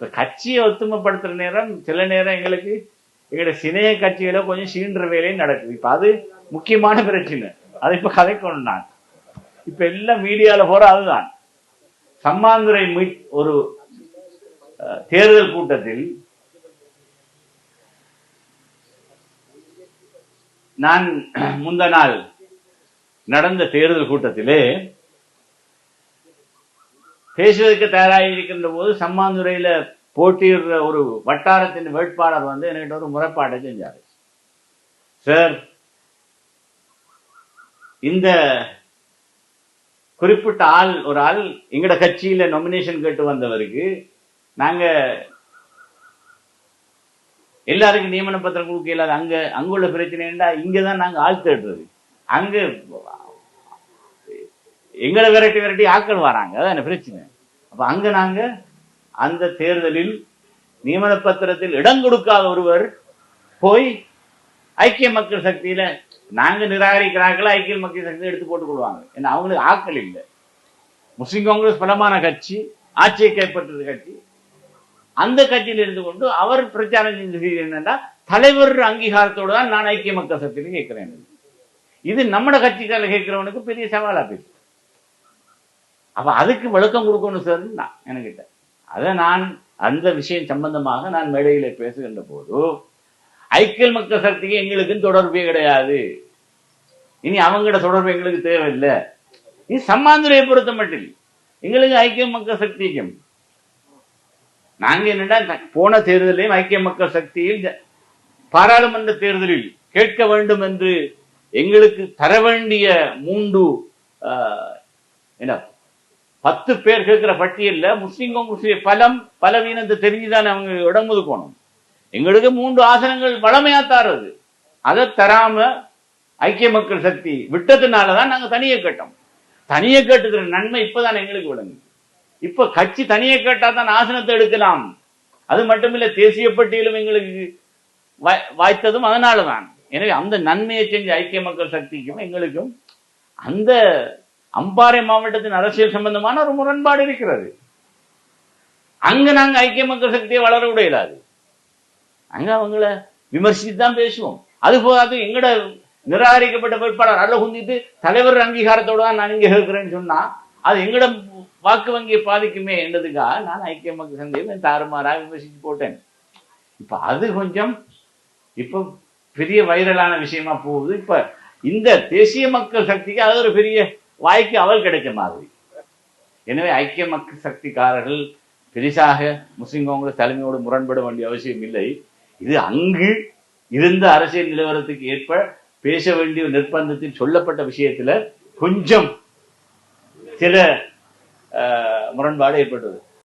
இப்ப கட்சியை ஒத்துமைப்படுத்துகிற நேரம் சில நேரம் எங்களுக்கு எங்களுடைய சினைய கட்சிகள கொஞ்சம் சீன்ற வேலையும் நடக்குது. இப்ப அது முக்கியமான பிரச்சனை. அதை இப்போ கதைக்கணும் நான். இப்ப எல்லாம் மீடியால போகிற அதுதான். சம்மாந்துறை மீட் ஒரு தேர்தல் கூட்டத்தில் நான் முந்த நாள் நடந்த தேர்தல் கூட்டத்திலே பேசுவதற்கு தயாராக இருக்கின்ற போது சம்மாந்துறையில போட்டியிடுற ஒரு வட்டாரத்தின் வேட்பாளர் வந்து என்கிட்ட ஒரு முறைப்பாட்டை செஞ்சார். சார் இந்த குறிப்பிட்ட ஆள் ஒரு ஆள் எங்கட கட்சியில நாமினேஷன் கேட்டு வந்தவருக்கு நாங்க எல்லாருக்கும் நியமன பத்திரம் கொடுக்க இல்லாத அங்க அங்குள்ள பிரச்சனை என்ன இங்கதான் நாங்க ஆள் தேடுறது. அங்க எங்களை விரட்டி விரட்டி ஆக்கள் வராங்க. அதான் பிரச்சனை. அப்ப அங்க நாங்க அந்த தேர்தலில் நியமன பத்திரத்தில் இடம் கொடுக்காத ஒருவர் போய் ஐக்கிய மக்கள் சக்தியில நாங்க நிராகரிக்கிறாங்களா ஐக்கிய மக்கள் சக்தியை எடுத்து போட்டுக் கொள்வாங்க. ஏன்னா அவங்களுக்கு ஆக்கள் இல்லை. முஸ்லீம் காங்கிரஸ் பலமான கட்சி ஆட்சியை கைப்பற்றது கட்சி. அந்த கட்சியில் இருந்து கொண்டு அவர் பிரச்சாரம் செஞ்சது என்னன்னா தலைவர் அங்கீகாரத்தோடு தான் நான் ஐக்கிய மக்கள் சக்தியில் கேட்கிறேன். இது நம்மட கட்சிக்காரர் கேட்கிறவனுக்கு பெரிய சவாலாக பேசுது அப்ப அதுக்கு விளக்கம் கொடுக்கணும் சார் நான் என்கிட்ட. அதை நான் அந்த விஷயம் சம்பந்தமாக நான் மேடையில பேசுகின்ற போது ஐக்கிய மக்கள் சக்திக்கு எங்களுக்கு தொடர்பே கிடையாது. இனி அவங்களோட தொடர்பு எங்களுக்கு தேவையில்லை. இது சம்மாந்துரையை பொறுத்த மட்டும் எங்களுக்கு ஐக்கிய மக்கள் சக்திக்கும் நாங்க என்னடா போன தேர்தலையும் ஐக்கிய மக்கள் சக்தியில் பாராளுமன்ற தேர்தலில் கேட்க வேண்டும் என்று எங்களுக்கு தர வேண்டிய மூன்று ஆஹ், என்ன? பத்து பேர் கேட்கிற பட்டியல்ல முஸ்லிம் முஸ்லீம் பலம் பலவீனத்தை தெரிஞ்சுதான் அவங்க இடம் ஒதுக்கணும் எங்களுக்கு மூன்று ஆசனங்கள் வளமையா தாரது. அதை தராம ஐக்கிய மக்கள் சக்தி விட்டதுனாலதான் நாங்க தனியை கேட்டோம். தனியை கேட்டுக்கிற நன்மை இப்போதான் எங்களுக்கு விளங்கு இப்ப கட்சி தனியை கேட்டால் தான் ஆசனத்தை எடுக்கலாம். அது மட்டுமில்ல தேசிய பட்டியலும் எங்களுக்கு வாய்த்ததும் வாய்த்ததும் அதனாலதான். எனவே அந்த நன்மையை செஞ்ச ஐக்கிய மக்கள் சக்திக்கும் எங்களுக்கும் அந்த அம்பாறை மாவட்டத்தின் அரசியல் சம்பந்தமான ஒரு முரண்பாடு இருக்கிறது. அங்க நாங்க ஐக்கிய மக்கள் சக்தியை வளர விட இயலாது. அங்க அவங்கள விமர்சித்து தான் பேசுவோம். அது போதாது எங்கட நிராகரிக்கப்பட்ட வேட்பாளர் அல்ல குந்திட்டு தலைவர் அங்கீகாரத்தோடு தான் நான் இங்க இருக்கிறேன்னு சொன்னா அது எங்கட வாக்கு வங்கியை பாதிக்குமே என்றதுக்காக நான் ஐக்கிய மக்கள் சந்தையை தாறுமாறாக விமர்சிச்சு போட்டேன். இப்ப அது கொஞ்சம் இப்ப பெரிய வைரலான விஷயமா போகுது. இப்ப இந்த தேசிய மக்கள் சக்திக்கு அது ஒரு பெரிய வாய்க்கு அவல் கிடைக்க மாதிரி. எனவே ஐக்கிய மக்கள் சக்திக்காரர்கள் பெரிசாக முஸ்லிம் காங்கிரஸ் தலைமையோடு முரண்பட வேண்டிய அவசியம் இல்லை. இது அங்கு இருந்த அரசியல் நிலவரத்துக்கு ஏற்ப பேச வேண்டிய நிர்பந்தத்தில் சொல்லப்பட்ட விஷயத்துல கொஞ்சம் சில முரண்பாடு ஏற்பட்டது.